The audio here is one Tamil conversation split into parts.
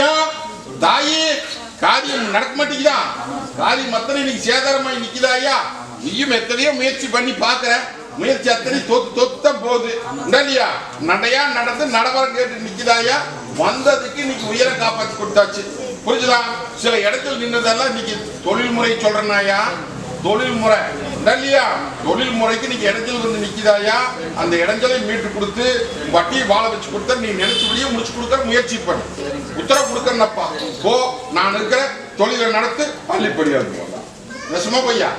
ஐயா தாயே காரியம் நடக்க மாட்டேங்குதா? காரியம் அத்தனை நீ சேதாரமாய் நிக்குதா ஐயா? நீயும் எத்தனையோ முயற்சி பண்ணி பாக்குற. முயற்சி அத்தனை தொத்து தொத்த போகுது. இல்லையா? நடையா நடந்து நடவரம் கேட்டு நிக்குதாயா வந்ததுக்கு இன்னைக்கு உயர காப்பாற்றி கொடுத்தாச்சு. புரிஞ்சுதான் சில இடத்துல நின்றதெல்லாம் இன்னைக்கு தொழில்முறை சொல்றேன்னாயா தொழில்முறை. இல்லையா தொழில் முறைக்கு நீங்க இடைஞ்சல் வந்து நிக்கிதாயா? அந்த இடைஞ்சலை மீட்டு கொடுத்து வட்டியை வாழ வச்சு கொடுத்த நீ நினைச்சபடியே முடிச்சு கொடுக்க முயற்சி பண்ணு. உத்தரவு கொடுக்கறப்பா போ நான் இருக்கிற தொழிலை நடத்து பள்ளிப்படியாது போலாம் நெசமா பையா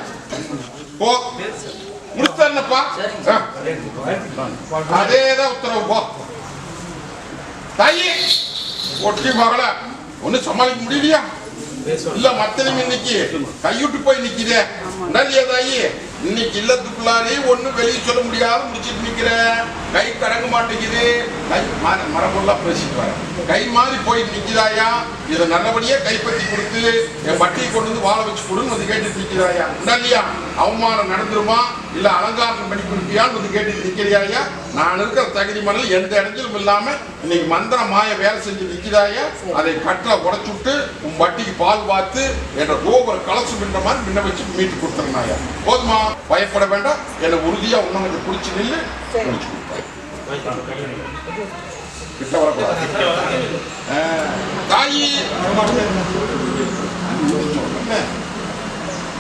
போ. முடிச்சப்பா அதேதான் உத்தரவு போ. தாயி ஒட்டி மகள ஒன்னும் சமாளிக்க முடியலையா? இல்ல மத்தனும் இன்னைக்கு கையுட்டு போய் நிக்கிறேன் நல்லியா இன்னைக்கு இல்லத்துக்குள்ளாரே ஒன்றும் வெளியே சொல்ல முடியாத முடிச்சிட்டு நிக்கிறேன். கை கடங்க மாட்டேங்குது. கை மர- மரபொருளா பேசிட்டு வர கை மாதிரி போய் நிக்குதாயா? இதை நல்லபடியா கைப்பற்றி கொடுத்து என் வட்டியை கொண்டு வந்து வாழ வச்சு கொடுன்னு வந்து கேட்டுட்டு நிக்கிறாயா இல்லையா? அவமானம் நடந்துருமா? இல்ல அலங்காரம் பண்ணி கொடுப்பியான்னு வந்து கேட்டுட்டு நிக்கிறியாயா? நான் இருக்கிற தகுதி மணல் எந்த இடத்திலும் இல்லாம இன்னைக்கு மந்திர மாய வேலை செஞ்சு நிக்கிறாயா அதை கட்டளை உடைச்சுட்டு உன் வட்டிக்கு பால் பார்த்து என்ற கோபுர கலசு மின்ற மாதிரி முன்ன வச்சு மீட்டு கொடுத்துருந்தாயா போதுமா? பயப்பட வேண்டாம். என்னை உறுதியா இன்னும் கொஞ்சம் பிடிச்சி நில்லு. முடிச்சு கொடுப்பாய். கிட்ட வரக்கூடாது ஆ, தாயி.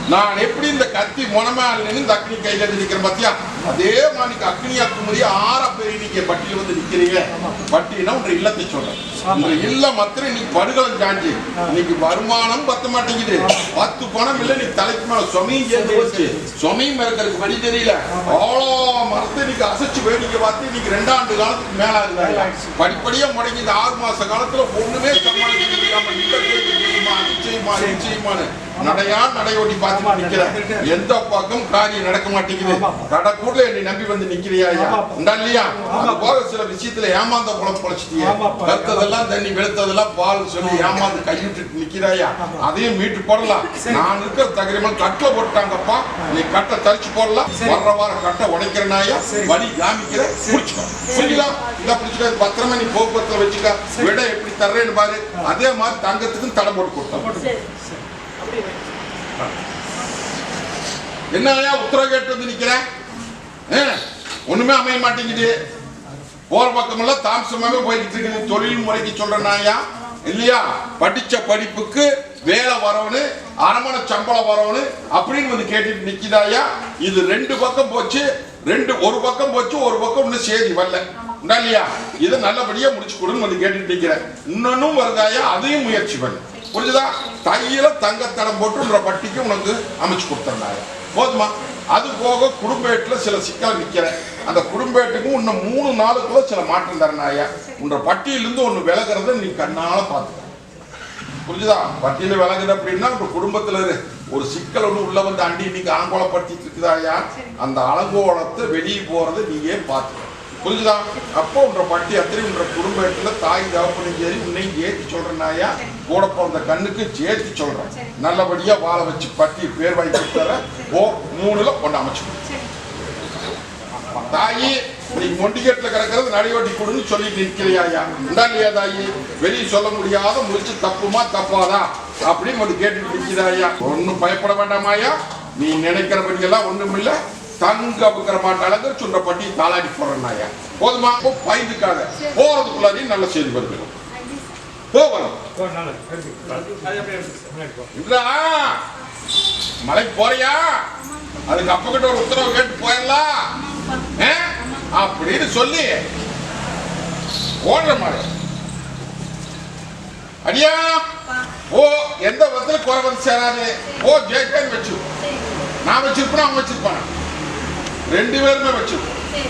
நான் எப்படி இந்த கத்தி முனமா நின்று இந்த அக்னி கையில் இருந்து நிக்கிறேன் பாத்தியா? அதே மாதிரி அக்னி அக்குமரி ஆற பேர் நீங்க பட்டியல வந்து நிக்கிறீங்க. பட்டினா உங்க இல்லத்தை சொல்றேன். உங்க இல்ல மாத்திரம் இன்னைக்கு படுகளம் சாஞ்சி இன்னைக்கு வருமானம் பத்த மாட்டேங்குது. பத்து பணம் இல்ல நீ தலைக்கு மேல சொமையும் சேர்ந்து வச்சு சொமையும் இருக்கிறதுக்கு வழி தெரியல. அவ்வளோ மரத்தை இன்னைக்கு அசைச்சு வேடிக்கை பார்த்து இன்னைக்கு ரெண்டாண்டு காலத்துக்கு மேல இருந்தாங்க படிப்படியா முடங்கி இந்த ஆறு மாச காலத்துல ஒண்ணுமே சமாளிக்க முடியாம இல்லத்தை செய்யுமா, நடையா நடையோடி பார்த்து நிக்கிறேன். எந்த பக்கம் காரியம் நடக்க மாட்டேங்குது? கடக்கூட என்னை நம்பி வந்து நிக்கிறியா இல்லையா? அது போக சில விஷயத்துல ஏமாந்த குழப்பம் பொழைச்சிட்டியே. கருத்ததெல்லாம் தண்ணி வெளுத்ததெல்லாம் பால் சொல்லி ஏமாந்து கைவிட்டு நிக்கிறாயா அதையும் மீட்டு போடலாம். நான் இருக்கிற தகரிமல் கட்டில போட்டாங்கப்பா. நீ கட்டை தரிச்சு போடலாம். வர்ற வாரம் கட்டை உடைக்கிறனாயா வழி காமிக்கிற புடிச்சுக்கோ. புரியுதா? இதை புடிச்சுக்க. பத்திரமா நீ போக்குவரத்துல வச்சுக்க. விட எப்படி தர்றேன்னு பாரு. அதே மாதிரி தங்கத்துக்கும் தடை போட்டு கொடுத்தோம். என்னையா உத்தரவு கேட்டு வந்து நிக்கிறேன் ஒண்ணுமே அமைய மாட்டேங்குது. போற பக்கமெல்லாம் தாமசமாவே போய்கிட்டு இருக்குது. தொழில் முறைக்கு சொல்றேனாயா இல்லையா? படிச்ச படிப்புக்கு வேலை வரவனு அரமண சம்பளம் வரவனு அப்படின்னு வந்து கேட்டுட்டு நிக்கிதாயா இது ரெண்டு பக்கம் போச்சு ரெண்டு ஒரு பக்கம் போச்சு ஒரு பக்கம் இன்னும் சேதி வரல. இல்லையா? இதை நல்லபடியா முடிச்சு கொடுன்னு வந்து கேட்டுட்டு நிக்கிறேன். இன்னொன்னும் வருதாயா அதையும் முயற்சி பண்ணு. புரிஞ்சுதா? தையில தங்க போட்டு போட்டுன்ற பட்டிக்கு உனக்கு அமைச்சு கொடுத்துருந்தாங்க போதுமா? அது போக குடும்பேட்டில் சில சிக்கல் நிற்கிறேன் அந்த குடும்பேட்டுக்கும் இன்னும் மூணு நாளுக்குள்ள சில மாற்றம் தரனாயா உன்ற பட்டியலிருந்து ஒன்று விலகிறத நீ கண்ணால பார்த்துக்க. புரிஞ்சுதா? பட்டியல விலகுது அப்படின்னா உங்க குடும்பத்துல இரு- ஒரு சிக்கல் ஒன்று உள்ள வந்து அண்டி இன்னைக்கு அலங்கோலப்படுத்திட்டு இருக்குதாயா அந்த அலங்கோலத்தை வெளியே போறதை நீயே பார்த்துக்க. புரிஞ்சுதா? அப்போ உன்ற பட்டி அத்திரி உன்ற குடும்பத்துல தாய் தகப்பனும் சரி உன்னையும் ஏத்தி சொல்றேனாயா கூட பிறந்த கண்ணுக்கு சேர்த்து சொல்றேன். நல்லபடியா வாழ வச்சு பட்டி பேர் வாங்கி தர ஓ மூணுல ஒன்று அமைச்சு. தாயி நீ மொண்டிகேட்ல கிடக்கிறது நடையோட்டி கொடுன்னு சொல்லிட்டு நிற்கிறியாயா இந்தா இல்லையா தாயி? வெளியே சொல்ல முடியாத முடிச்சு தப்புமா தப்பாதா? அப்படின்னு வந்து கேட்டுட்டு நிற்கிறாயா ஒன்றும் பயப்பட வேண்டாமாயா நீ நினைக்கிறபடி எல்லாம் ஒண்ணும் இல்ல தங்க புக்கிற மாட்டாளங்க சுண்ட பட்டி தாளாடி போடுறனாயா போதுமா? பயந்துக்காத. போறதுக்குள்ளாரையும் நல்ல செய்தி வருது. போகணும். மலைக்கு போறியா? அதுக்கு அப்ப கிட்ட ஒரு உத்தரவு கேட்டு போயிடலாம்? அப்படின்னு சொல்லி ஓடுற மாதிரி. அடியா? ஓ எந்த விதத்துல குறை வந்து சேராது? ஓ ஜெயிக்கன்னு வச்சு நான் வச்சிருப்பேன்? அவன் வச்சிருப்பான்? ரெண்டு பேருமே வச்சு.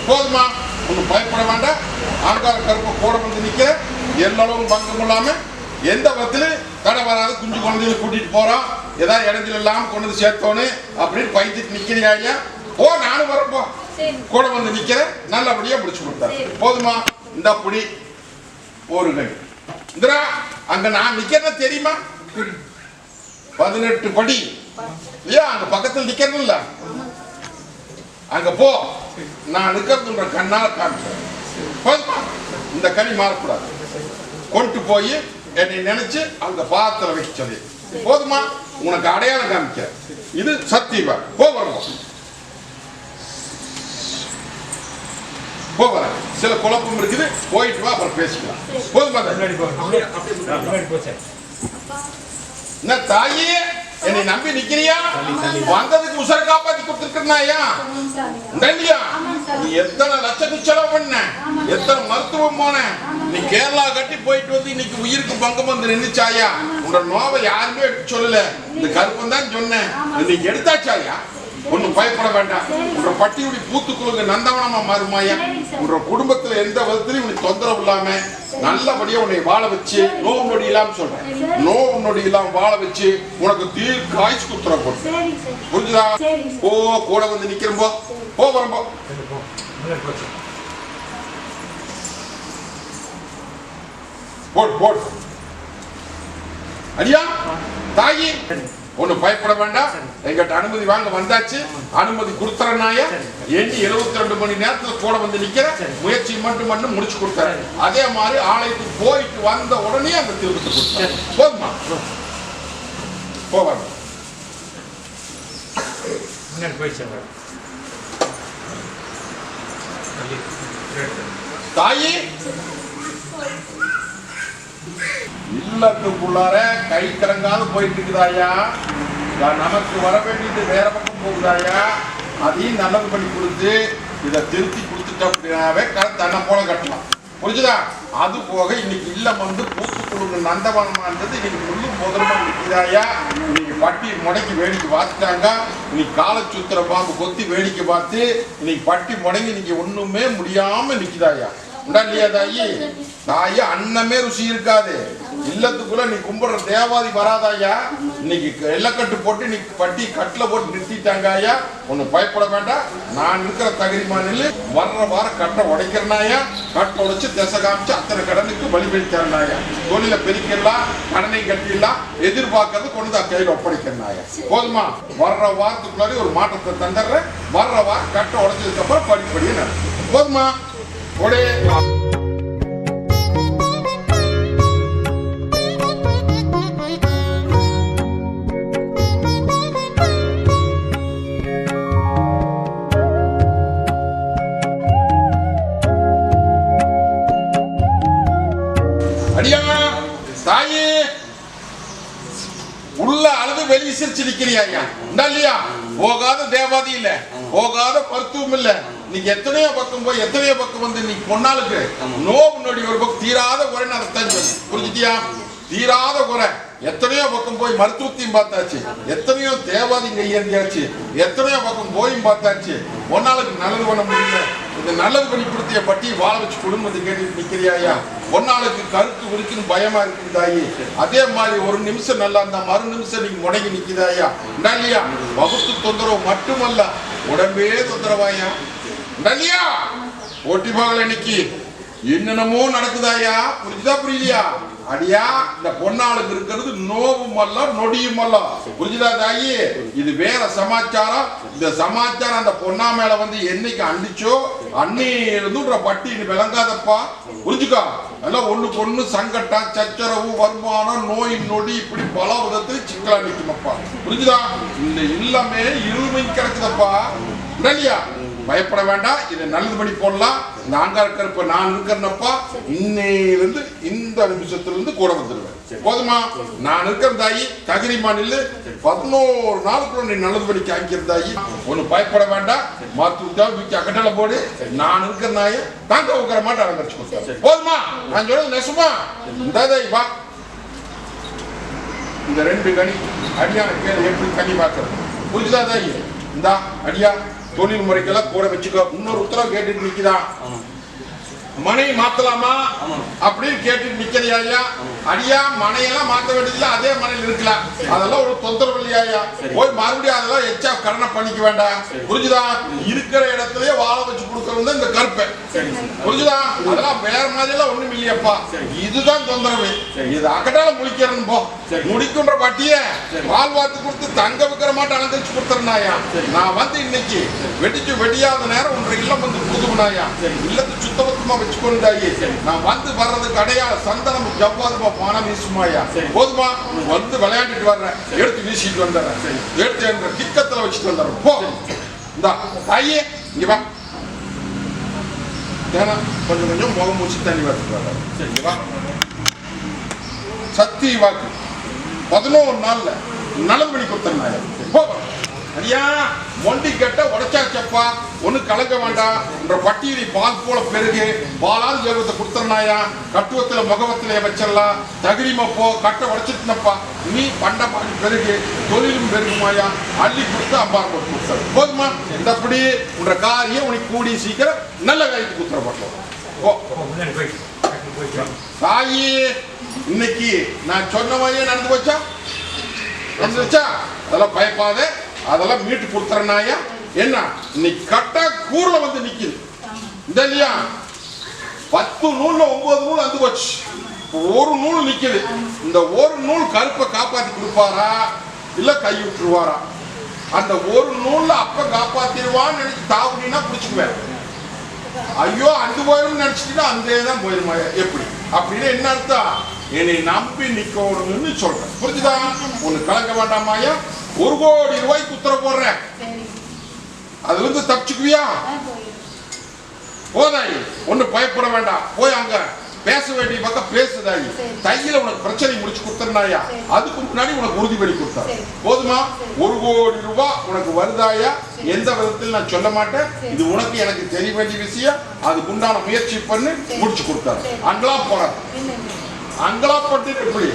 போதுமா? ஒன்றும் பயப்பட வேண்டாம். ஆங்கார கருப்பை கூட வந்து நிற்க எல்லளவும் பங்கம் இல்லாம எந்த விதத்துல தடை வராது குஞ்சு குழந்தைகளை கூட்டிட்டு போறோம். ஏதாவது இடத்துல இல்லாம கொண்டு வந்து சேர்த்தோன்னு அப்படின்னு பயந்துட்டு நிக்கிறியா ஐயா. ஓ நானும் வரப்போ. கூட வந்து நிக்கிறேன் நல்லபடியா முடிச்சு கொடுத்தாரு போதுமா? இந்த புடி. ஒரு கை இந்திரா அங்க நான் நிக்கிறேன்னு தெரியுமா? பதினெட்டு படி. இல்லையா? அங்க பக்கத்துல நிக்கிறேன் இல்ல அங்க போ. நான் நிக்கிறதுன்ற கண்ணால போதுமா? இந்த கனி மாறக்கூடாது. கொண்டு போய் என்னை நினைச்சு அந்த பாத்திரம் வைக்க சொல்லி. போதுமா? உனக்கு அடையாளம் காமிக்க இது சத்தியவா போ வரணும். போ வர சில குழப்பம் இருக்குது. போயிட்டு வா அப்புறம் பேசிக்கலாம். போதுமா? என்ன தாயே? என்னை நம்பி நிக்கிறியா? வந்ததுக்கு உசர காப்பாத்தி கொடுத்துருக்கா இல்லையா நீ எத்தனை லட்சத்துக்கு செலவு பண்ண எத்தனை மருத்துவம் போன? நீ கேரளா கட்டி போயிட்டு வந்து இன்னைக்கு உயிருக்கு பங்கம் வந்து நின்னுச்சாயா? உன்னோட நோவை யாருமே எடுத்து சொல்லல. இந்த கருப்பம் தான் சொன்னேன். இன்னைக்கு எடுத்தாச்சாயா? ஒன்னும் பயப்பட வேண்டாம். உன்னோட பட்டியுடி பூத்துக்குழுங்க நந்தவனமா மாறுமாயா உன்னோட குடும்பத்துல எந்த விதத்திலையும் உனக்கு தொந்தரவு இல்லாம நல்லபடியா உன்னை வாழ வச்சு நோவு நொடி இல்லாம சொல்றேன். நோவு நொடி இல்லாம வாழ வச்சு உனக்கு தீர்க்க ஆயுசு குத்துற போட்டு புரிஞ்சுதா. போ கூட வந்து நிக்கிறப்போ போ. வரம்போ போடு போடு. அடியா? தாயி? ஒண்ணு பயப்பட வேண்டாம். எங்கிட்ட அனுமதி வாங்க வந்தாச்சு. அனுமதி கொடுத்துறனாய. எண்ணி 72 ரெண்டு மணி நேரத்துல கூட வந்து நிக்கிற. முயற்சி மட்டும் மட்டும் முடிச்சு கொடுத்தேன். அதே மாதிரி ஆலயத்துக்கு போயிட்டு வந்த உடனே அந்த திருப்பத்தை கொடுத்தேன். போதுமா போவாங்க. தாயி. இல்லத்துக்குள்ளார கை கலங்காது போயிட்டு இருக்குதாயா நமக்கு வர வேண்டியது வேற பக்கம் போகுதாயா அதையும் நல்லது பண்ணி கொடுத்து இதை திருத்தி கொடுத்துட்டோம் அப்படின்னாவே கரை தன்னை போல கட்டலாம். புரிஞ்சுதா? அது போக இன்னைக்கு இல்லம் வந்து பூத்துக்குழுங்க நந்தவனமானது இன்னைக்கு முள்ளு முதலமா நிற்கிறாயா இன்னைக்கு பட்டி முடக்கி வேடிக்கை பார்த்துட்டாங்க. இன்னைக்கு காலை பாம்பு கொத்தி வேடிக்கை பார்த்து இன்னைக்கு பட்டி முடங்கி இன்னைக்கு ஒண்ணுமே முடியாம நிற்கிறாயா உண்டா இல்லையா தாயி தாயி அன்னமே ருசி இருக்காது. இல்லத்துக்குள்ள நீ கும்பிடுற தேவாதி வராதாயா? இன்னைக்கு எல்லக்கட்டு போட்டு நீ பட்டி கட்டில் போட்டு நிறுத்திட்டாங்க ஐயா. ஒண்ணு பயப்பட வேண்டாம். நான் இருக்கிற தகுதிமானில் வர்ற வார கட்டை உடைக்கிறனாயா? கட்டை உடைச்சு திசை காமிச்சு அத்தனை கடனுக்கு வழிபடுத்தாருனாயா தொழில பெருக்கிடலாம் கடனை கட்டிடலாம் எதிர்பார்க்கறது கொண்டு தான் கையில் ஒப்படைக்கிறனாயா? போதுமா? வர்ற வாரத்துக்குள்ளாரி ஒரு மாற்றத்தை தந்துடுறேன். வர்ற வாரம் கட்டை உடைச்சதுக்கு அப்புறம் படிப்படியே நடக்கும். போதுமா? ஒடே அடியா தாயே. உள்ள அழுது வெளியே சிரிச்சு ஐயா? இந்தா இல்லையா? போகாத தேவாதி இல்ல. போகாத மருத்துவம் இல்ல. நீங்க எத்தனையோ பக்கம் போய் எத்தனையோ பக்கம் வந்து நீ பொண்ணாளுக்கு நோவு நொடி ஒரு பக்கம் தீராத குறைன்னு அதை தான் சொல்லு புரிஞ்சுட்டியா தீராத குறை. எத்தனையோ பக்கம் போய் மருத்துவத்தையும் பார்த்தாச்சு. எத்தனையோ தேவாதி கையேந்தியாச்சு எத்தனையோ பக்கம் போயும் பார்த்தாச்சு. ஒன்னாளுக்கு நல்லது பண்ண முடியல. இந்த நல்லது பண்ணி கொடுத்திய பட்டி வாழ வச்சு குடும்பத்தை கேட்டுட்டு நிக்கிறியாயா ஒன்னாளுக்கு கருத்து உருக்குன்னு பயமா இருக்குது தாயி. அதே மாதிரி ஒரு நிமிஷம் நல்லா இருந்தா மறு நிமிஷம் நீங்க முடங்கி நிக்குதாயா இந்தா இல்லையா? வகுத்து தொந்தரவு மட்டுமல்ல. உடம்பே தொந்தரவாயா? இல்லையா ஓட்டி போகல இன்னைக்கு. என்னென்னமோ நடக்குதாயா புரிஞ்சுதா புரியலையா? அடியா இந்த பொன்னாளுக்கு இருக்கிறது நோவும் அல்ல நொடியும் அல்ல புரிஞ்சுதா தாயி? இது வேற சமாச்சாரம். இந்த சமாச்சாரம் அந்த பொன்னா மேல வந்து என்னைக்கு அண்டிச்சோ அன்னிலிருந்து பட்டி விளங்காதப்பா. புரிஞ்சுக்கா. எல்லாம் ஒண்ணு பொண்ணு சங்கட்டம் சச்சரவு வருமானம் நோய் நொடி இப்படி பல விதத்தில் சிக்கலா நிற்குமப்பா புரிஞ்சுதா? இந்த இல்லமே இருமை கிடக்குதப்பா. இல்லையா பயப்பட வேண்டாம். இதை நல்லது பண்ணி போடலாம் நாங்க இருக்கிறப்ப நான் இருக்கிறப்பா இன்னையிலிருந்து இந்த நிமிஷத்துல இருந்து கூட வந்துடுவேன். போதுமா? நான் இருக்கிற தாயி. தகுதி மாநில பதினோரு நாளுக்குள்ள நீ நல்லது பண்ணி காமிக்கிற தாயி. ஒண்ணு பயப்பட வேண்டாம். மருத்துவத்தா தூக்கி அக்கட்டளை போடு. நான் இருக்கிற நாயை தாங்க உட்கார மாட்டேன் அலங்கரிச்சு போதுமா? நான் சொல்றது நெசமா? இந்த தாயி வா. இந்த ரெண்டு கனி அடியான கேள்வி எப்படி கனி பார்க்கறது? புரிஞ்சுதா தாயி? இந்தா அடியா. தொழில் முறைக்கெல்லாம் கூட வச்சுக்க. இன்னொரு உத்தரவு கேட்டுட்டு நிற்கிறான் மனை மாத்தலாமா? அப்படின்னு கேட்டுட்டு நிக்கிறியா ஐயா அடியா மனையெல்லாம் மாத்த வேண்டியதில்ல அதே மனையில் இருக்கலாம் அதெல்லாம் ஒரு தொந்தரவு இல்லையா ஐயா? போய் மறுபடியும் அதெல்லாம் எச்சா கடனை பண்ணிக்க வேண்டாம். புரிஞ்சுதா? இருக்கிற இடத்துலயே வாழ வச்சு கொடுக்கறது தான் இந்த கருப்பை. புரிஞ்சுதா? அதெல்லாம் வேற மாதிரி எல்லாம் ஒண்ணும் இல்லையப்பா. இதுதான் தொந்தரவு. இது அக்கட்டால முடிக்கிறேன்னு போ. முடிக்குன்ற பட்டிய பால் வாத்து கொடுத்து தங்க விக்கிற மாட்டை அலங்கரிச்சு கொடுத்துறனாயா நான் வந்து இன்னைக்கு வெடிச்சு வெடியாத நேரம் ஒன்று இல்லம் வந்து புதுனாயா இல்லத்து சுத்தபத்தமா வச்சுக்கொண்டாயி. நான் வந்து வர்றதுக்கு அடையாள சந்தனம் ஜவ்வாதுமா பணம் வீசுமாயா போதுமா? வந்து விளையாண்டுட்டு வர்றேன். எடுத்து வீசிட்டு வந்துடுறேன். எடுத்து என்ற கிக்கத்துல வச்சுட்டு வந்துடுறேன். போ. இந்தா தாயே இங்க வா. ஏன்னா கொஞ்சம் கொஞ்சம் முகம் மூச்சு தண்ணி வரதுக்கு வர சரி. வா. சத்தி வாக்கு. பதினோரு நாள்ல நல்லது பண்ணி கொடுத்தேன் போ. ஐயா மொண்டி கட்ட உடைச்சாச்சப்பா ஒன்றும் கலக்க வேண்டாம். என்ற பட்டியலை பால் போல பெருகு. பாலால் ஜெபத்தை கொடுத்துறனாயா? கட்டுவத்துல முகவத்திலே வச்சிடலாம். தகிரிமா மப்போ கட்டை உடைச்சிட்டுனப்பா நீ பண்ட பாடி பெருகு. தொழிலும் பெருகுமாயா? அள்ளி கொடுத்து அம்பார் போட்டு கொடுத்தாரு. போதுமா? இந்தப்படி உன்ற காரியம் உனக்கு கூடி சீக்கிரம் நல்ல காரியத்துக்கு கொடுத்துறப்பட்டோம் ஓ தாயி இன்னைக்கு நான் சொன்ன மாதிரியே நடந்து போச்சா? நடந்துச்சா அதெல்லாம் பயப்பாத அதெல்லாம் மீட்டு கொடுத்துறனாயா? என்ன? இன்னைக்கு கட்டா கூர்ல வந்து நிக்குது. இந்த இல்லையா? பத்து நூல்ல ஒன்பது நூல் வந்து போச்சு. ஒரு நூல் நிக்குது. இந்த ஒரு நூல் கருப்பை காப்பாத்தி கொடுப்பாரா? இல்ல கை விட்டுருவாரா? அந்த ஒரு நூல்ல அப்ப காப்பாத்திடுவான்னு நினைச்சு தாவுனா பிடிச்சுக்குவேன் ஐயோ அந்த போயிடும் நினைச்சிட்டு அந்த தான் போயிருமா? எப்படி? அப்படின்னு என்ன அர்த்தம்? என்னை நம்பி நிக்கணும்னு சொல்றேன். புரிஞ்சுதா? ஒண்ணு கலக்க வேண்டாமாயா? ஒரு கோடி ரூபாய்க்கு உத்தரவு போடுறேன் அதுல இருந்து தப்பிச்சுக்குவியா போதாயி ஒண்ணு பயப்பட வேண்டாம் போய் அங்க பேச வேண்டிய பக்கம் பேசுதாயி. தையில உனக்கு பிரச்சனை முடிச்சு கொடுத்துருந்தாயா. அதுக்கு முன்னாடி உனக்கு உறுதி பண்ணி கொடுத்தாரு சரி. போதுமா. ஒரு கோடி ரூபாய் உனக்கு வருதாயா. எந்த விதத்தில் நான் சொல்ல மாட்டேன். இது உனக்கு எனக்கு தெரிய வேண்டிய விஷயம் அதுக்கு உண்டான முயற்சி பண்ணி. முடிச்சு கொடுத்தாரு. அங்களா போறாரு அங்களா பட்டு எப்படி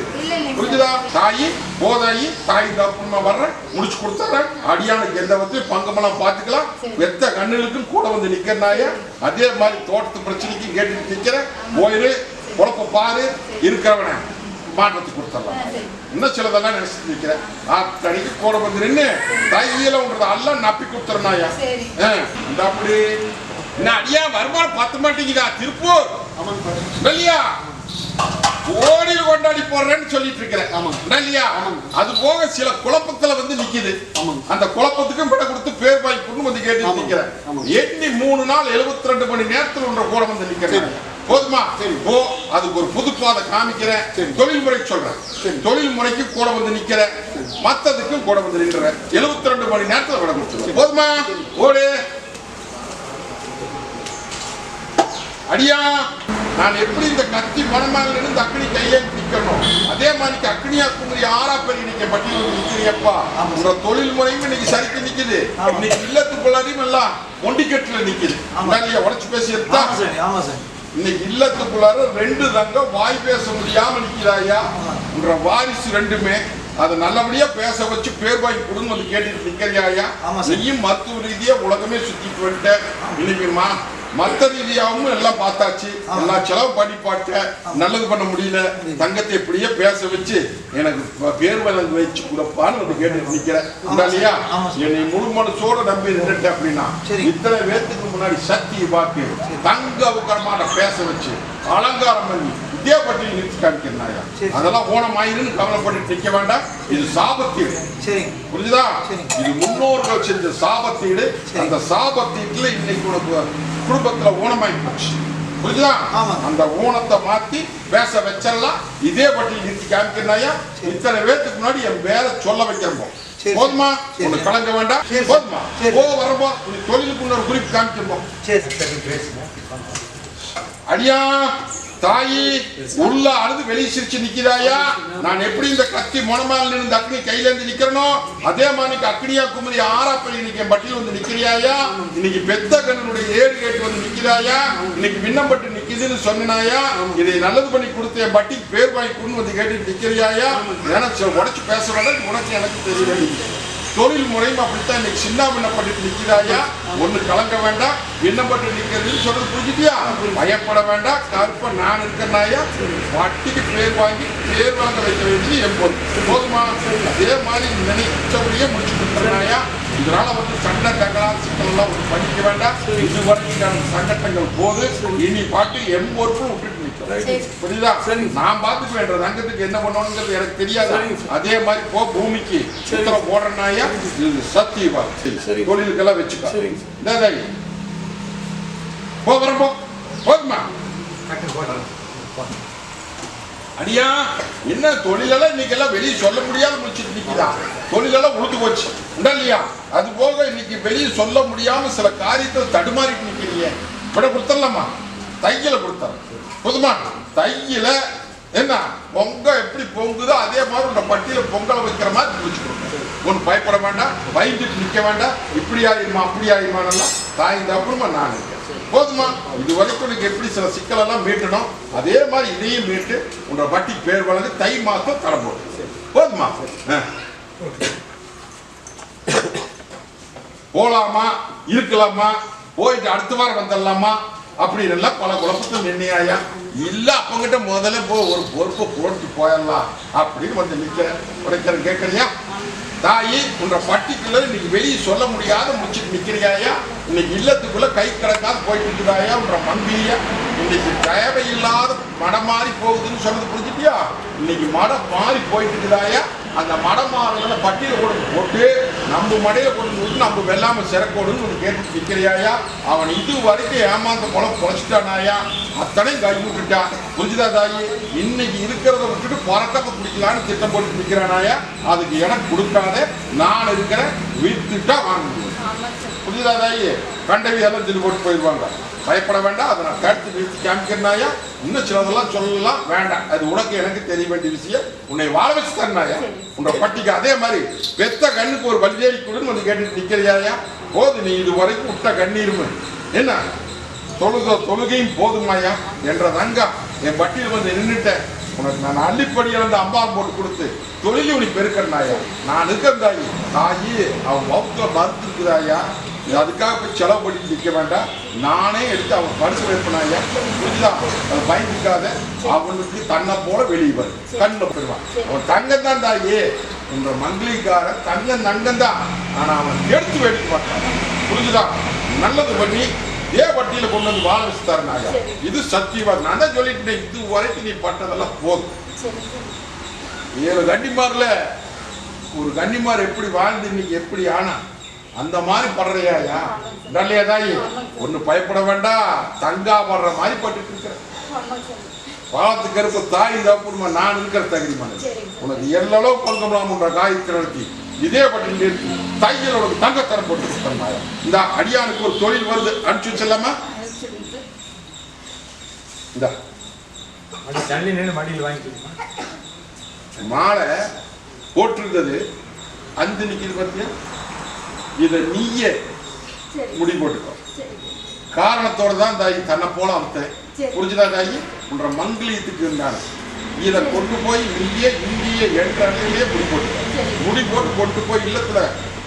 புரிஞ்சுதா? தாயி போதாயி தாய் தப்புமா வர்றேன் முடிச்சு கொடுத்துறேன். அடியானுக்கு எந்த விதத்தையும் பங்கமெல்லாம் பார்த்துக்கலாம். வெத்த கண்ணுகளுக்கும் கூட வந்து நிக்கிறனாய அதே மாதிரி தோட்டத்து பிரச்சனைக்கும் கேட்டுட்டு நிக்கிறேன். போயிரு குழப்ப பாரு இருக்கிறவனை மாற்றத்துக்கு கொடுத்துடலாம். இன்னும் சிலதெல்லாம் நினைச்சிட்டு நிக்கிறேன். அத்தனைக்கு கூட வந்து நின்று தையில உன்றத எல்லாம் நப்பி கொடுத்துறனாயா சரி. இந்த அப்படி. என்ன அடியா வருமானம் பத்த மாட்டேங்குதா? திருப்பூர். இல்லையா ஓடியில் கொண்டாடி போடுறேன்னு சொல்லிட்டு இருக்கிறேன் ஆமாங்க. இல்லையா. அது போக சில குழப்பத்துல வந்து நிக்குது. அந்த குழப்பத்துக்கும் விட கொடுத்து பேர் வாய்ப்புன்னு வந்து கேட்டு. நிக்கிறேன். எண்ணி மூணு நாள் 72 ரெண்டு மணி நேரத்துல உன்ற கூட வந்து நிக்கிறேன். போதுமா சரி. ஓ அதுக்கு ஒரு புது பாதை காமிக்கிறேன் சரி. தொழில் முறை சொல்றேன் சரி. தொழில் முறைக்கு கூட வந்து நிக்கிறேன் மத்ததுக்கும் கூட வந்து நின்றேன் 72 ரெண்டு மணி நேரத்துல விட கொடுத்துருவேன் போதுமா ஓடு அடியா நான் எப்படி இந்த கத்தி மனமாக இருந்து அக்னி கையை நிக்கணும் அதே மாதிரி அக்னியா குமரி ஆறா பெரிய வந்து நிக்கிறியப்பா ஆமா. உங்க தொழில் முறையும் இன்னைக்கு சரிக்கு நிக்குது. இன்னைக்கு இல்லத்துக்குள்ளாரையும் எல்லாம் ஒண்டிக்கட்டுல நிக்குது. இல்லையா உடச்சு பேசியதா ஆமா சார் இன்னைக்கு இல்லத்துக்குள்ளார ரெண்டு தங்க வாய் பேச முடியாம நிக்கிறாயா. உன்ற வாரிசு ரெண்டுமே அதை நல்லபடியா பேச வச்சு பேர் வாங்கி கொடுங்க வந்து கேட்டுட்டு நிக்கிறியாயா. நீயும் மருத்துவ ரீதியா உலகமே சுத்திட்டு வந்துட்ட. இன்னைக்கு மா மத்த ரீதியாகவும் எல்லாம் பார்த்தாச்சு ஆமா. எல்லாம் செலவு பண்ணி பார்த்தேன் நல்லது பண்ண முடியல தங்கத்தை இப்படியே பேச வச்சு எனக்கு பேர் வழங்க வச்சு கொடுப்பான்னு வந்து கேட்டு சார். இல்லையா. என்னை முழு மனசோட நம்பி நின்றுட்டேன் அப்படின்னா சரி. இத்தனை பேர்த்துக்கு முன்னாடி சக்தியை பார்த்து தங்க உக்கரமான பேச வச்சு அலங்காரம் பண்ணி இதே பற்றி நிறுத்தி காமிக்கிறாயா. அதெல்லாம் ஓணம் ஆயிருன்னு கவலைப்பட்டு நிற்க வேண்டாம் இது சாபத்தீடு புரிஞ்சுதா. இது முன்னோர்கள் செஞ்ச சாபத்தீடு. அந்த சாபத்தீட்டுல இன்னைக்கு உனக்கு குடும்பத்துல ஓணமாயி போச்சு ஆமா. அந்த ஊனத்தை மாத்தி பேச வச்சிடலாம் இதே பற்றி நிறுத்தி காமிக்கிறாயா. இத்தனை பேர்த்துக்கு முன்னாடி என் பேரை சொல்ல வைக்கிறோம். போதுமா. உனக்கு கலங்க வேண்டாம். போதுமா. போ வரப்போ தொழிலுக்கு இன்னொரு குறிப்பு பேசுங்க அடியா தாயி உள்ள அழுது வெளியே சிரிச்சு நிக்கிறாயா? நான் எப்படி இந்த கத்தி மொனமால இருந்து அக்னி கையில இருந்து நிக்கிறனோ அதே மாதிரி அக்னியா குமரி ஆறா பெரிய இன்னைக்கு பட்டியல் வந்து நிக்கிறியாயா? இன்னைக்கு பெத்த கண்ணனுடைய ஏடு கேட்டு வந்து நிக்கிறாயா? இன்னைக்கு விண்ணப்பட்டு நிக்குதுன்னு சொன்னாயா? இதை நல்லது பண்ணி கொடுத்த பட்டி பட்டிக்கு பேர் வாங்கி கொண்டு வந்து கேட்டு நிக்கிறியாயா? எனக்கு உடச்சு பேச உனக்கு எனக்கு தெரியல. தொழில் முறையும் அப்படித்தான் இன்னைக்கு சின்ன விண்ணப்பட்டு நிற்கிறாயா ஒண்ணு கலங்க வேண்டாம். விண்ணப்பட்டு நிக்கிறதுன்னு சொல்றது புரிஞ்சுட்டியா பயப்பட வேண்டாம். கருப்ப நான் இருக்கிறனாயா வட்டிக்கு பேர் வாங்கி பேர் வாங்க வைக்க வேண்டியது என் பொறுப்பு போதுமா? அதே மாதிரி நினைச்சபடியே முடிச்சு கொடுத்துருந்தாயா இதனால வந்து சண்டை தகரா சிக்கல்லாம் படிக்க ஒரு வேண்டாம். இது வரைக்கும் சங்கட்டங்கள் போது இனி பாட்டு என் பொறுப்பும் விட்டுட்டு சரி. புரியுதா? நான் பார்த்துக்க வேண்டிய ரங்கத்துக்கு என்ன பண்ணணுங்கிறது எனக்கு தெரியாது. சார். அதே மாதிரி போ பூமிக்கு சுத்தரம் போடுறனாயா இது சத்தியமா? சரி சரி. தொழிலுக்கெல்லாம் வச்சுக்கோ. சரிங்க சார். தாய். போ போதுமா? அடியா என்ன தொழிலெல்லாம் இன்னைக்கெல்லாம் வெளியே சொல்ல முடியாத முடிச்சுட்டு நிக்குதா தொழிலெல்லாம் உழுது போச்சு. இல்லையா அது போக இன்னைக்கு வெளியே சொல்ல முடியாம சில காரியத்தை தடுமாறிட்டு நிக்கிறீங்க விட கொடுத்துடலாமா? தையில கொடுத்தாரு போதுமா தையில என்ன? பொங்க எப்படி பொங்குதோ அதே மாதிரி உங்க பட்டியல பொங்கலை வைக்கிற மாதிரி வச்சு கொடுங்க ஒன்றும் பயப்பட வேண்டாம். பயந்துட்டு நிக்க வேண்டாம். இப்படி ஆயிடுமா அப்படி ஆயிருமானெல்லாம் தாய் அப்புறமா நான் இருக்கேன் போதுமா இது வரைக்கும் நீங்க எப்படி சில சிக்கலெல்லாம் மீட்டணும்? அதே மாதிரி இதையும் மீட்டு உன்னோட வட்டி பேர் வளர்ந்து தை மாசம் தரம் போதுமா? ஆ. போலாமா? இருக்கலாமா? போயிட்டு அடுத்த வாரம் வந்துடலாமா? அப்படின்னு எல்லாம் பல குழப்பத்தில் நின்னையா இல்ல அப்பங்கிட்ட முதல்ல போ ஒரு பொறுப்பை போட்டு போயிடலாம் அப்படின்னு வந்து நிக்கிறேன் உடைக்கிறேன் கேட்கறியா? தாயி உன்ற பட்டிக்குள்ள இன்னைக்கு வெளியே சொல்ல முடியாத முடிச்சுட்டு நிக்கிறியாயா? இன்னைக்கு இல்லத்துக்குள்ள கை கிடக்காது போயிட்டு இருக்குதாயா? உன்ற மந்திரியா இன்னைக்கு தேவையில்லாத மடம் மாறி போகுதுன்னு சொன்னது புரிஞ்சுட்டியா? இன்னைக்கு மடம் மாறி போயிட்டு இருக்குதாயா? அந்த மடம் மாறுகளை பட்டியல கொடுத்து போட்டு நம்ம மடையில கொண்டு வந்து நம்ம வெள்ளாம சிறக்கோடுன்னு ஒன்று கேட்டு நிக்கிறியாயா? அவன் இது வரைக்கும் ஏமாந்த குளம் பொழைச்சிட்டானாயா? அத்தனையும் கை விட்டுட்டான் புரிஞ்சுதா தாயி? இன்னைக்கு இருக்கிறத விட்டுட்டு பறக்கத்தை பிடிக்கலான்னு திட்டம் போட்டு நிற்கிறானாயா அதுக்கு எனக்கு கொடுக்காத நான் இருக்கிறேன் வித்துட்டா வாங்க. முடியும் புரியுதா தாயி திரு போட்டு போயிடுவாங்க பயப்பட வேண்டாம் அதை நான் கருத்து நிறுத்தி காமிக்கிறனாயா இன்னும் சிலதெல்லாம் சொல்லலாம் வேண்டாம். அது உனக்கு எனக்கு தெரிய வேண்டிய விஷயம். உன்னை வாழ வச்சு தரனாயா உன்னோட பட்டிக்கு அதே மாதிரி பெத்த கண்ணுக்கு ஒரு பலிதேடி கொடுன்னு வந்து கேட்டுட்டு நிக்கிறியாயா? போது நீ இது வரைக்கும் விட்ட கண்ணீருமே. என்ன? தொழுக தொழுகையும் போதுமாயா? என்ற தங்கா என் பட்டியல் வந்து நின்றுட்டேன். உனக்கு நான் அள்ளிப்படி இழந்த அம்பாரம் போட்டு கொடுத்து தொழில் பெருக்கன் பெருக்கிறனாயா நான் இருக்கேன் தாயி. தாயி அவன் வகுத்துல மறுத்துருக்குதாயா அதுக்காக போய் செலவு பண்ணி நிற்க வேண்டாம். நானே எடுத்து அவன் பரிசு வைப்பனாயா புரிஞ்சுதா? அது பயந்துக்காத. அவனுக்கு தன்னை போல வெளியே வரும் கண்ணில் போயிடுவான் அவன் தங்கம் தான் தாயி. உன்ற மங்களிக்கார தங்கம் தங்கம் தான். ஆனால் அவன் எடுத்து வெடிக்க மாட்டான் புரிஞ்சுதா? நல்லது பண்ணி இதே வட்டியில கொண்டு வந்து வாழ வச்சு தரனாயா இது சத்தியவாதம் நான் தான் சொல்லிட்டேன் இது வரைக்கும் நீ பட்டதெல்லாம் போதும். ஏழு கன்னிமார்ல ஒரு கன்னிமார் எப்படி வாழ்ந்து இன்னைக்கு எப்படி ஆனா அந்த மாதிரி படுறையாயா? இல்லையா தாயி? ஒண்ணு பயப்பட வேண்டாம் தங்கா படுற மாதிரி பட்டுட்டு இருக்கிற. பாலத்துக்கு இருக்க தாய் தப்புமா நான் இருக்கிற தகுதி மனது உனக்கு எல்லளவு பங்கம்லாம்ன்ற காயத்திற்கு இதே பட்டியல் இருக்கு தையல் உனக்கு தங்கத்தரம் போட்டு கொடுத்தாங்க இந்த அடியானுக்கு ஒரு தொழில் வருது. அனுப்பிச்சு செல்லாமா இந்த. மாலை போட்டிருந்தது. அந்த நிக்குது பார்த்தியா இதை நீயே முடி போட்டுக்கோ. காரணத்தோட தான் தாயி தன்னை போல சரி. புரிஞ்சுதா தாயி? உன்ற மங்கிலியத்துக்கு இருந்தாங்க இதை கொண்டு போய் இந்திய இந்திய என்ற அணியிலே முடி போட்டுக்கோ. முடி போட்டு கொண்டு போய் இல்லத்துல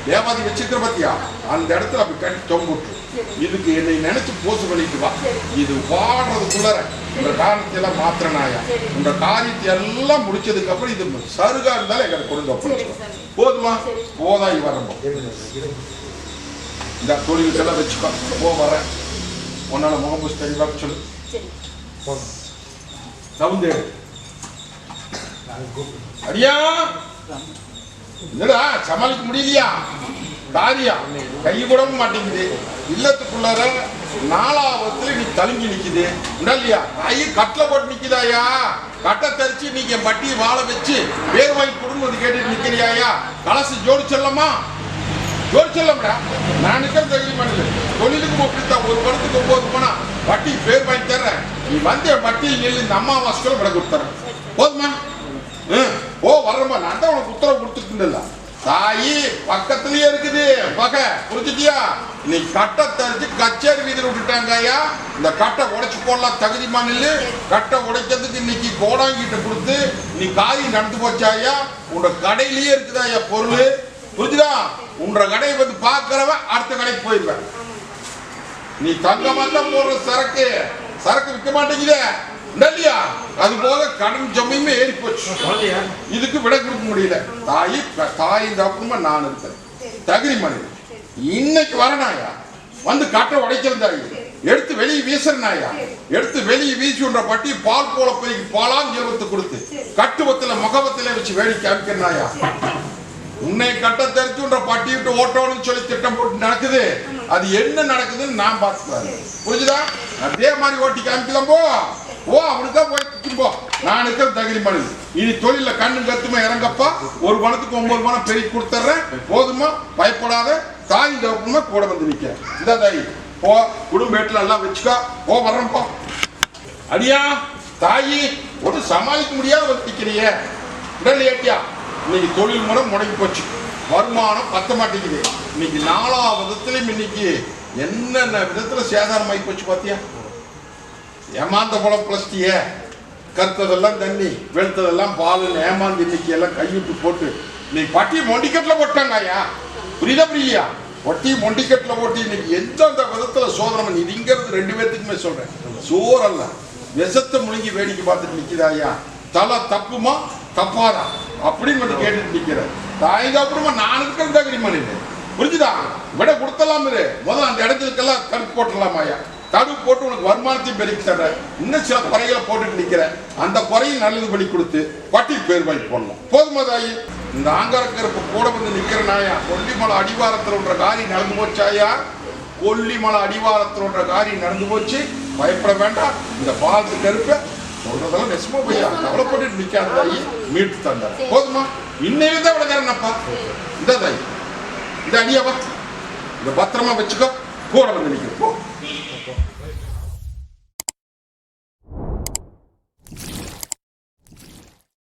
தேவாதி வச்சிருக்கிற பாத்தியா? அந்த இடத்துல அப்படி கட்டி தொங்க விட்டு சரி. இதுக்கு என்னை நினைச்சு போசு பண்ணிட்டு வா. இது வாடுறதுக்குள்ளற. இந்த காரணத்தை எல்லாம் மாத்திரனாயா. இந்த காரியத்தை எல்லாம் முடிச்சதுக்கு அப்புறம் இது சருகா இருந்தாலும் எங்களுக்கு கொண்டு சரி. போதுமா? வரம்போ இருங்க இருங்க இந்த தொழிலுக்கெல்லாம் வச்சுக்கோ. போ வரேன் உன்னால முகம்பு தெளிவாக சொல்லு. போதும் சவுந்தே நான் கூப்பிடுறேன். அடியா! என்னடா சமாளிக்க முடியலையா? காரியம் கை கூட மாட்டேங்குது. இல்லத்துக்குள்ளார நாலாவத்துல நீ தழுங்கி நிக்குது. உண்டா இல்லையா ஐயோ கட்டில போட்டு நிக்குதாயா? கட்டை தரிச்சு நீங்க மட்டி பட்டியை வாழ வச்சு வேர் வாங்கி கொடுன்னு வந்து கேட்டுட்டு நிக்கிறியாயா? கலசு ஜோடிச்சல்லமா ஜோடிச்சல்லம்டா நான் நிக்கிற தகுதி பண்ணுது தொழிலுக்கு அப்படித்தான் ஒரு படத்துக்கு ஒன்பது போனா வட்டி பேர் வாங்கி தர்றேன். நீ வந்து என் பட்டியில் நில்லு இந்த அம்மா மாசத்துல விட கொடுத்துறேன். போதுமா? ம், ஓ வர்றப்ப நான் தான் உனக்கு உத்தரவு கொடுத்துட்டு தாயி பக்கத்துலயே இருக்குது. பகை புரிஞ்சுட்டியா நீ கட்டை தெரிஞ்சு கச்சேரி வீதியில் விட்டுட்டாங்க ஐயா. இந்த கட்டை உடைச்சு போடலாம் தகுதிமா நில்லு. கட்டை உடைக்கிறதுக்கு இன்னைக்கு கோடாங்கிட்ட கொடுத்து நீ காரியம் நடந்து போச்சா ஐயா? உன்னோட கடையிலேயே இருக்குதா ஐயா பொருள். புரிஞ்சுதா? உன்ற கடையை வந்து பார்க்குறவன் அடுத்த கடைக்கு போயிடுவேன் நீ தங்கமா தான் போடுற சரக்கு. சரக்கு விற்க மாட்டேங்குதே. இல்லையா அது போக கடன் ஜம்மையுமே ஏறி போச்சு. இதுக்கு விட கொடுக்க முடியல. தாய் தாய் தப்புமா நான் இருக்கிறேன் தகுதி மனிதன். இன்னைக்கு வரனாயா வந்து கட்டை உடைக்கிறதாயி எடுத்து வெளியே வீசுறனாயா எடுத்து வெளியே வீசி விடுற பட்டி பால் போல போய் பாலாம் ஜீவத்து கொடுத்து கட்டுவத்துல முகவத்தில வச்சு வேடிக்கை காமிக்கிறனாயா உன்னை கட்ட தெரிஞ்சுன்ற பட்டி விட்டு ஓட்டோன்னு சொல்லி திட்டம் போட்டு நடக்குது. அது என்ன நடக்குதுன்னு நான் பார்த்துக்கிறேன். புரிஞ்சுதா? அதே மாதிரி ஓட்டி காமிக்கலாம் போ. ஓ அப்படிதான் போய் போ. நான் இருக்கிற தகுதி மனிதன் இனி தொழில கண்ணு கத்துமா இறங்கப்பா. ஒரு பணத்துக்கு ஒன்பது பணம் பெருக்கி கொடுத்துட்றேன் போதுமா பயப்படாத. தாய் தகப்பமா கூட வந்து நிக்க. இந்த தாய் போ. குடும்ப வீட்டுல எல்லாம் வச்சுக்கோ. போ வர்றப்பா அடியா தாயி ஒரு சமாளிக்க முடியாத வந்து நிக்கிறியே உடல் ஏட்டியா? இன்னைக்கு தொழில் முறை முடங்கி போச்சு. வருமானம் பத்த மாட்டேங்குது. இன்னைக்கு நாலாவது விதத்திலையும் இன்னைக்கு என்னென்ன விதத்துல சேதாரம் ஆகி போச்சு பாத்தியா? ஏமாந்த படம் பிளஸ்டிய கருத்ததெல்லாம் தண்ணி வெளுத்ததெல்லாம் பாலுன்னு ஏமாந்து இன்னைக்கு எல்லாம் கையிட்டு போட்டு நீ பட்டி மொண்டிக்கட்டில் போட்டாங்க ஐயா. புரியுதா புரியா? ஒட்டி மொண்டிக்கட்டில் போட்டு இன்னைக்கு எந்தெந்த விதத்தில் சோதனை பண்ணி இதுங்கிறது ரெண்டு பேர்த்துக்குமே சொல்கிறேன் சோறல்ல விஷத்தை முழுங்கி வேடிக்கை பார்த்துட்டு நிற்கிறா ஐயா? தலை தப்புமா? தப்பாதா? அப்படின்னு வந்து கேட்டுட்டு நிக்கிற தாய்க்கு அப்புறமா நான் இருக்கிறது தான் மனிதன் புரிஞ்சுதா? விட கொடுத்தலாம் இரு. முதல்ல அந்த இடத்துக்கெல்லாம் கருப்பு போட்டுடலாம் ஐயா? தடுப்பு போட்டு உனக்கு வருமானத்தையும் பெருக்கி தர்றேன். இன்னும் சில குறைகளை போட்டுட்டு நிக்கிறேன் அந்த குறையும் நல்லது பண்ணி கொடுத்து பட்டி பேர் வாங்கி போடணும். போதுமா தாயி? இந்த ஆங்காரக்கருப்பு கூட வந்து நிக்கிற நாயா? கொல்லிமலை அடிவாரத்தில் ஒன்ற காரி நடந்து போச்சாயா கொல்லிமலை அடிவாரத்தில் ஒன்ற காரி நடந்து போச்சு. பயப்பட வேண்டாம். இந்த பாலத்து கருப்பை சொல்றதெல்லாம் நெசமா போய் கவலைப்பட்டு நிக்காத தாயி. மீட்டு தந்தார் போதுமா? இன்னைக்கு தான் விடக்காரனப்பா இந்த தாயி. இந்த அடியாவா இதை பத்திரமா வச்சுக்கோ. கூட வந்து நிற்கும் போ. ஓகே